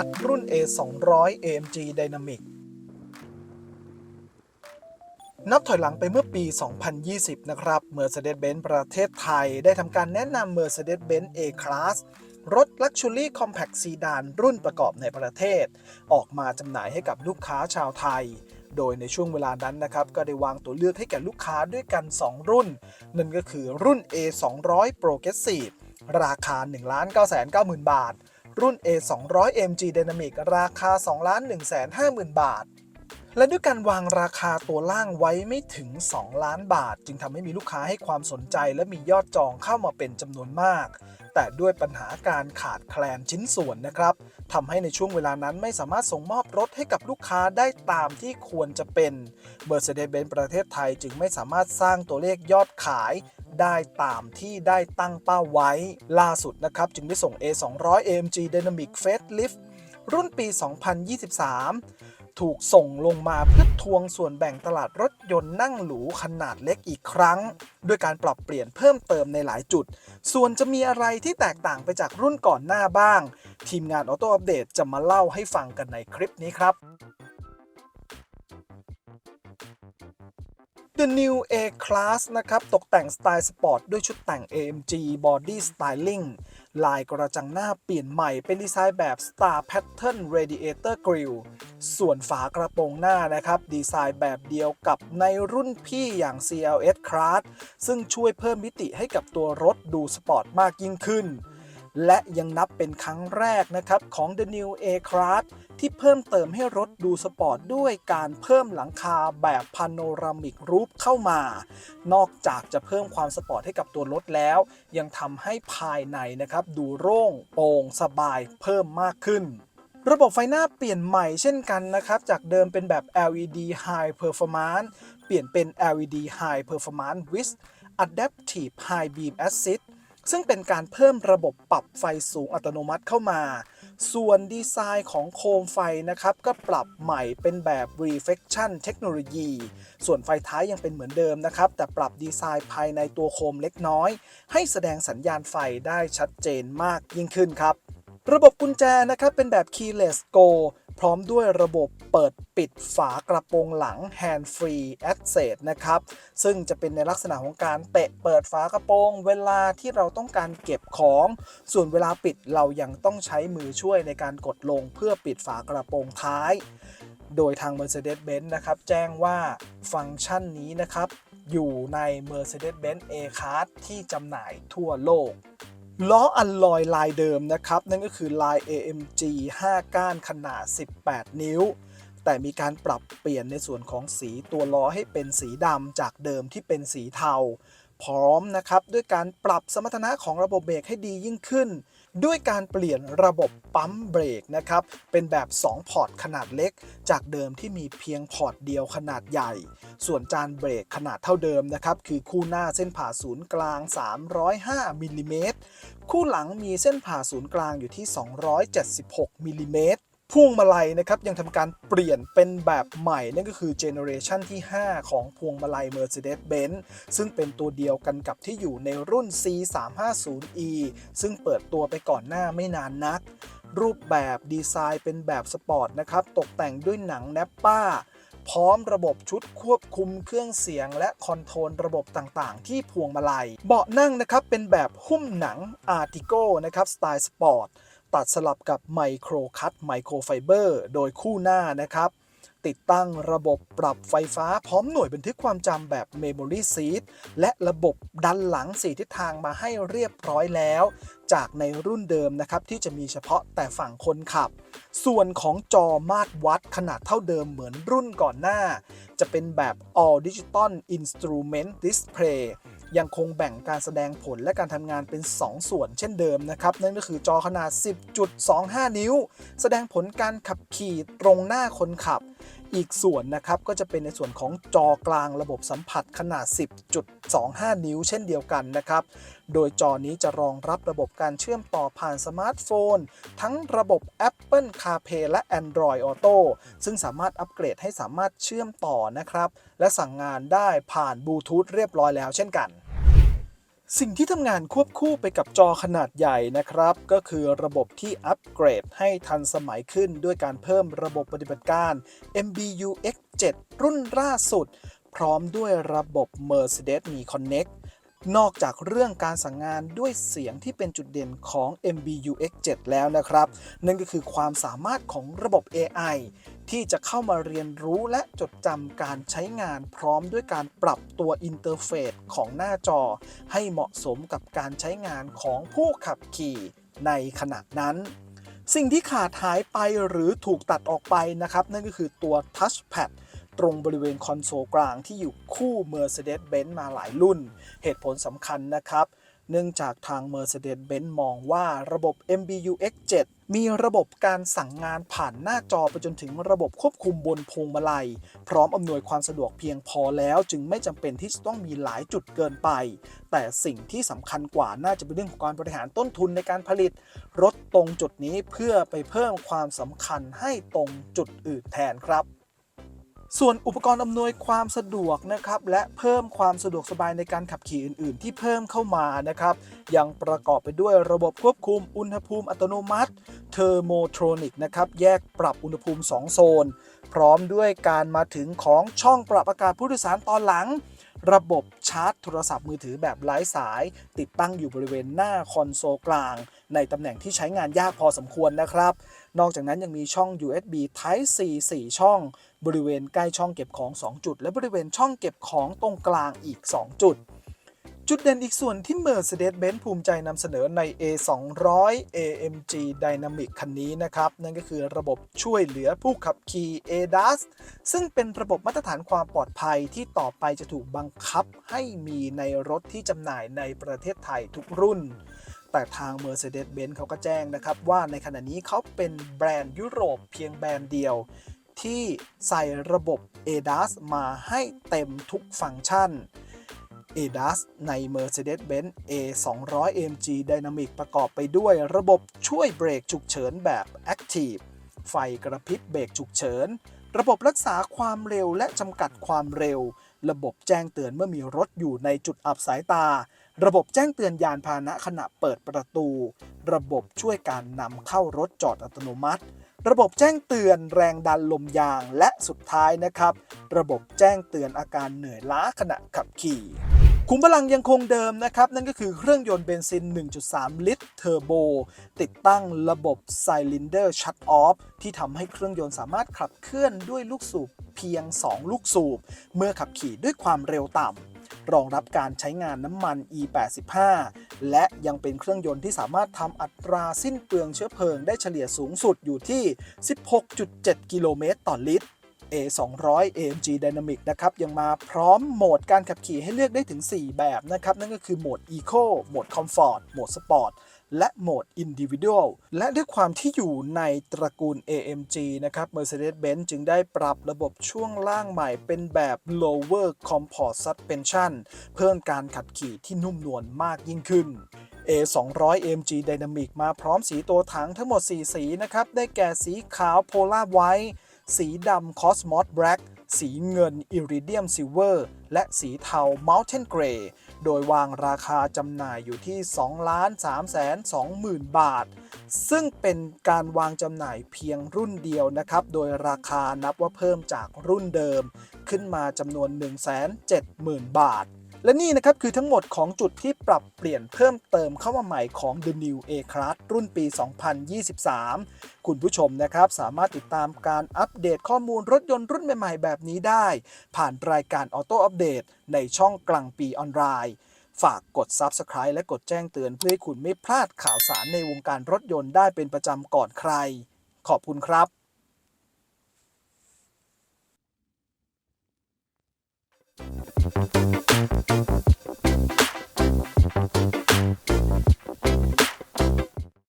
New A Class รุ่น A 200 AMG Dynamic นับถอยหลังไปเมื่อปี 2020 นะครับ Mercedes-Benz ประเทศไทยได้ทำการแนะนำ Mercedes-Benz A-Class รถ Luxury Compact Sedan รุ่นประกอบในประเทศ ออกมาจำหน่ายให้กับลูกค้าชาวไทย โดยในช่วงเวลานั้นนะครับ ก็ได้วางตัวเลือกให้แก่ลูกค้าด้วยกัน 2 รุ่น นั่นก็คือรุ่น A 200 Progressive ราคา 1 9 9 0 0 0บาท รุ่น A 200 MG Dynamic ราคา 2 1 5 0 0 0 0 บาท และด้วยการวางราคาตัวล่างไว้ไม่ถึง 2 ล้านบาท จึงทำให้มีลูกค้าให้ความสนใจและมียอดจองเข้ามาเป็นจำนวนมาก แต่ด้วยปัญหาการขาดแคลนชิ้นส่วนนะครับทำให้ในช่วงเวลานั้นไม่สามารถส่งมอบรถให้กับลูกค้าได้ตามที่ควรจะเป็น Mercedes-Benz ประเทศไทยจึงไม่สามารถสร้างตัวเลขยอดขายได้ตามที่ได้ตั้งเป้าไว้ ล่าสุดนะครับ จึงได้ส่ง A200 AMG Dynamic Facelift รุ่นปี 2023 ถูกส่งลงมาเพื่อทวงส่วนแบ่งตลาดรถยนต์นั่งหรูขนาดเล็กอีกครั้ง ด้วยการปรับเปลี่ยนเพิ่มเติมในหลายจุด ส่วนจะมีอะไรที่แตกต่างไปจากรุ่นก่อนหน้าบ้าง ทีมงานออโต้อัปเดตจะมาเล่าให้ฟังกันในคลิปนี้ครับ The New A Class นะครับ ตกแต่งสไตล์สปอร์ตด้วยชุดแต่ง AMG Body Styling ลายกระจังหน้าเปลี่ยนใหม่เป็นดีไซน์แบบ Star Pattern Radiator Grille ส่วนฝากระโปรงหน้านะครับ ดีไซน์แบบเดียวกับในรุ่นพี่อย่าง CLS Class ซึ่งช่วยเพิ่มมิติให้กับตัวรถดูสปอร์ตมากยิ่งขึ้น และยังนับเป็นครั้งแรกนะครับของ The New A Class ที่เพิ่มเติมให้รถดูสปอร์ตด้วยการเพิ่มหลังคาแบบพาโนรามิกรูปเข้ามา นอกจากจะเพิ่มความสปอร์ตให้กับตัวรถแล้ว ยังทำให้ภายในนะครับดูโล่งโปร่งสบายเพิ่มมากขึ้นระบบไฟหน้าเปลี่ยนใหม่เช่นกันนะครับ จากเดิมเป็นแบบ LED High Performance เปลี่ยนเป็น LED High Performance with Adaptive High Beam Assist ซึ่งเป็นการเพิ่มระบบปรับไฟสูงอัตโนมัติเข้ามา ส่วนดีไซน์ของโคมไฟนะครับ ก็ปรับใหม่เป็นแบบ reflection เทคโนโลยีส่วนไฟท้ายยังเป็นเหมือนเดิมนะครับ แต่ปรับดีไซน์ภายในตัวโคมเล็กน้อย ให้แสดงสัญญาณไฟได้ชัดเจนมากยิ่งขึ้นครับ ระบบกุญแจนะครับเป็นแบบ keyless go พร้อมด้วยระบบเปิดปิดฝากระโปรงหลัง hand free access นะครับ ซึ่งจะเป็นในลักษณะของการเตะเปิดฝากระโปรงเวลาที่เราต้องการเก็บของ ส่วนเวลาปิดเรายังต้องใช้มือช่วยในการกดลงเพื่อปิดฝากระโปรงท้าย โดยทาง Mercedes-Benz นะครับ แจ้งว่าฟังก์ชันนี้นะครับ อยู่ใน Mercedes-Benz A-Class ที่จำหน่ายทั่วโลก ล้ออัลลอยลายเดิมนะครับ นั่นก็คือลาย AMG 5 ก้านขนาด 18 นิ้ว แต่มีการปรับเปลี่ยนในส่วนของสีตัวล้อให้เป็นสีดำจากเดิมที่เป็นสีเทา พร้อมนะครับ ด้วยการปรับสมรรถนะของระบบเบรกให้ดียิ่งขึ้น ด้วยการเปลี่ยนระบบปั๊มเบรกนะครับ เป็นแบบ 2 พอร์ตขนาดเล็ก จากเดิมที่มีเพียงพอร์ตเดียวขนาดใหญ่ ส่วนจานเบรกขนาดเท่าเดิมนะครับ คือคู่หน้าเส้นผ่าศูนย์กลาง 305มิลลิเมตรคู่หลังมีเส้นผ่าศูนย์กลางอยู่ที่ 276มิลลิเมตร พวงมาลัยนะครับยังทำการเปลี่ยนเป็นแบบใหม่ นั่นก็คือเจเนอเรชันที่ 5 ของพวงมาลัย Mercedes-Benz ซึ่งเป็นตัวเดียวกันกับที่อยู่ในรุ่น C350e ซึ่งเปิดตัวไปก่อนหน้าไม่นานนัก รูปแบบดีไซน์เป็นแบบสปอร์ตนะครับ ตกแต่งด้วยหนังแนปป้า พร้อมระบบชุดควบคุมเครื่องเสียงและคอนโทรลระบบต่างๆ ที่พวงมาลัย เบาะนั่งนะครับเป็นแบบหุ้มหนัง Artigo นะครับสไตล์สปอร์ต ตัดสลับกับไมโครคัตไมโครไฟเบอร์โดยคู่หน้านะครับ ติดตั้งระบบปรับไฟฟ้าพร้อมหน่วยบันทึกความจำแบบ Memory Seat และระบบดันหลัง 4 ทิศทางมาให้เรียบร้อยแล้ว จากในรุ่นเดิมนะครับที่จะมีเฉพาะแต่ฝั่งคนขับ ส่วนของจอมาตรวัดขนาดเท่าเดิมเหมือนรุ่นก่อนหน้า จะเป็นแบบ All Digital Instrument Display ยังคงแบ่งการแสดงผลและการทำงานเป็น 2 ส่วนเช่นเดิมนะครับ นั่นก็คือจอขนาด 10.25 นิ้ว แสดงผลการขับขี่ตรงหน้าคนขับ อีกส่วนนะครับก็จะเป็นในส่วนของจอกลางระบบสัมผัสขนาด 10.25 นิ้ว เช่นเดียวกันนะครับ โดยจอนี้จะรองรับระบบการเชื่อมต่อผ่านสมาร์ทโฟน ทั้งระบบ Apple CarPlay และ Android Auto ซึ่งสามารถอัปเกรดให้สามารถเชื่อมต่อนะครับ และสั่งงานได้ผ่านบลูทูธเรียบร้อยแล้วเช่นกัน สิ่งที่ทำงานควบคู่ไปกับจอขนาดใหญ่นะครับ ก็คือระบบที่อัปเกรดให้ทันสมัยขึ้นด้วยการเพิ่มระบบปฏิบัติการ MBU X7 รุ่นล่าสุด พร้อมด้วยระบบ Mercedes Me Connect นอกจากเรื่องการสั่งงานด้วยเสียงที่เป็นจุดเด่นของ MBU X7 แล้วนะครับ นั่นก็คือความสามารถของระบบ AI ที่จะเข้ามาเรียนรู้และจดจำการใช้งานพร้อมด้วยการปรับตัวอินเทอร์เฟซของหน้าจอ ให้เหมาะสมกับการใช้งานของผู้ขับขี่ในขณะนั้นสิ่งที่ขาดหายไปหรือถูกตัดออกไปนะครับ นั่นก็คือตัว Touchpad ตรงบริเวณคอนโซลกลางที่อยู่คู่ Mercedes-Benz มาหลายรุ่น เหตุผลสำคัญนะครับ เนื่องจากทาง Mercedes-Benz มองว่าระบบ MBU X7 มีระบบการสั่งงานผ่านหน้าจอไปจนถึงระบบควบคุมบนพวงมาลัย พร้อมอำนวยความสะดวกเพียงพอแล้ว จึงไม่จำเป็นที่จะต้องมีหลายจุดเกินไป แต่สิ่งที่สำคัญกว่าน่าจะเป็นเรื่องของการบริหารต้นทุนในการผลิต รถตรงจุดนี้เพื่อไปเพิ่มความสำคัญให้ตรงจุดอื่นแทนครับ ส่วนอุปกรณ์อำนวยความสะดวกนะครับและเพิ่มความสะดวกสบายในการขับขี่อื่น ๆ ที่เพิ่มเข้ามานะครับยังประกอบไปด้วยระบบควบคุมอุณหภูมิอัตโนมัติเทอร์โมทรอนิกนะครับแยกปรับอุณหภูมิ 2 โซน พร้อมด้วยการมาถึงของช่องปรับอากาศผู้โดยสารตอนหลัง ระบบชาร์จโทรศัพท์มือถือแบบไร้สาย ติดตั้งอยู่บริเวณหน้าคอนโซลกลาง ในตำแหน่งที่ใช้งานยากพอสมควรนะครับ นอกจากนั้นยังมีช่อง USB Type C 4 ช่อง บริเวณใกล้ช่องเก็บของ 2 จุด และบริเวณช่องเก็บของตรงกลางอีก 2 จุด จุดเด่นอีกส่วนที่ Mercedes-Benz ภูมิใจนำเสนอใน A200 AMG Dynamic คันนี้นะครับ นั่นก็คือระบบช่วยเหลือผู้ขับขี่ ADAS ซึ่งเป็นระบบมาตรฐานความปลอดภัยที่ต่อไปจะถูกบังคับให้มีในรถที่จำหน่ายในประเทศไทยทุกรุ่น แต่ทาง Mercedes-Benz เขาก็แจ้งนะครับ ว่าในขณะนี้เขาเป็นแบรนด์ยุโรปเพียงแบรนด์เดียว ที่ใส่ระบบ ADAS มาให้เต็มทุกฟังก์ชัน ADAS ใน Mercedes-Benz A200 AMG Dynamic ประกอบไปด้วยระบบช่วยเบรกฉุกเฉินแบบ Active ไฟกระพริบเบรกฉุกเฉิน ระบบรักษาความเร็วและจำกัดความเร็ว ระบบแจ้งเตือนเมื่อมีรถอยู่ในจุดอับสายตา ระบบแจ้งเตือนยานพาหนะขณะเปิดประตู ระบบช่วยการนำเข้ารถจอดอัตโนมัติระบบแจ้งเตือนแรงดันลมยางและสุดท้ายนะครับ ระบบแจ้งเตือนอาการเหนื่อยล้าขณะขับขี่ ขุมพลังยังคงเดิมนะครับ นั่นก็คือเครื่องยนต์เบนซิน 1.3 ลิตรเทอร์โบ ติดตั้งระบบ Cylinder Shut Off ที่ทำให้เครื่องยนต์สามารถขับเคลื่อนด้วยลูกสูบเพียง 2 ลูกสูบ เมื่อขับขี่ด้วยความเร็วต่ำรองรับการใช้งานน้ำมัน E85 และยังเป็นเครื่องยนต์ที่สามารถทำอัตราสิ้นเปลืองเชื้อเพลิงได้เฉลี่ยสูงสุดอยู่ที่ 16.7 กิโลเมตรต่อลิตร A200 AMG Dynamic นะครับยังมาพร้อมโหมดการขับขี่ให้เลือกได้ถึง 4 แบบนะครับ นั่นก็คือโหมด Eco โหมด Comfort โหมด Sport และโหมด Individual และด้วยความที่อยู่ในตระกูล AMG นะครับ Mercedes-Benz จึงได้ปรับระบบช่วงล่างใหม่เป็นแบบ Lower Comfort Suspension เพิ่มการขับขี่ที่นุ่มนวลมากยิ่งขึ้น A200 AMG Dynamic มาพร้อมสีตัวถังทั้งหมด 4 สีนะครับ ได้แก่สีขาว Polar White สีดำ Cosmos Black สีเงิน Iridium Silver และสีเทา Mountain Grey โดยวางราคาจำหน่ายอยู่ที่ 2 3 2 0 0 0 0 บาท ซึ่งเป็นการวางจำหน่ายเพียงรุ่นเดียวนะครับ โดยราคานับว่าเพิ่มจากรุ่นเดิม ขึ้นมาจำนวน 170,000 บาท และนี่นะครับคือทั้งหมดของจุดที่ปรับเปลี่ยนเพิ่มเติมเข้ามาใหม่ของ The New A-Class รุ่นปี 2023 คุณผู้ชมนะครับสามารถติดตามการอัปเดตข้อมูลรถยนต์รุ่นใหม่ๆ แบบนี้ได้ ผ่านรายการออโต้อัปเดตในช่องกลางปีออนไลน์ฝากกด Subscribe และกดแจ้งเตือนเพื่อให้คุณไม่พลาดข่าวสารในวงการรถยนต์ได้เป็นประจำก่อนใคร ขอบคุณครับ Thank you.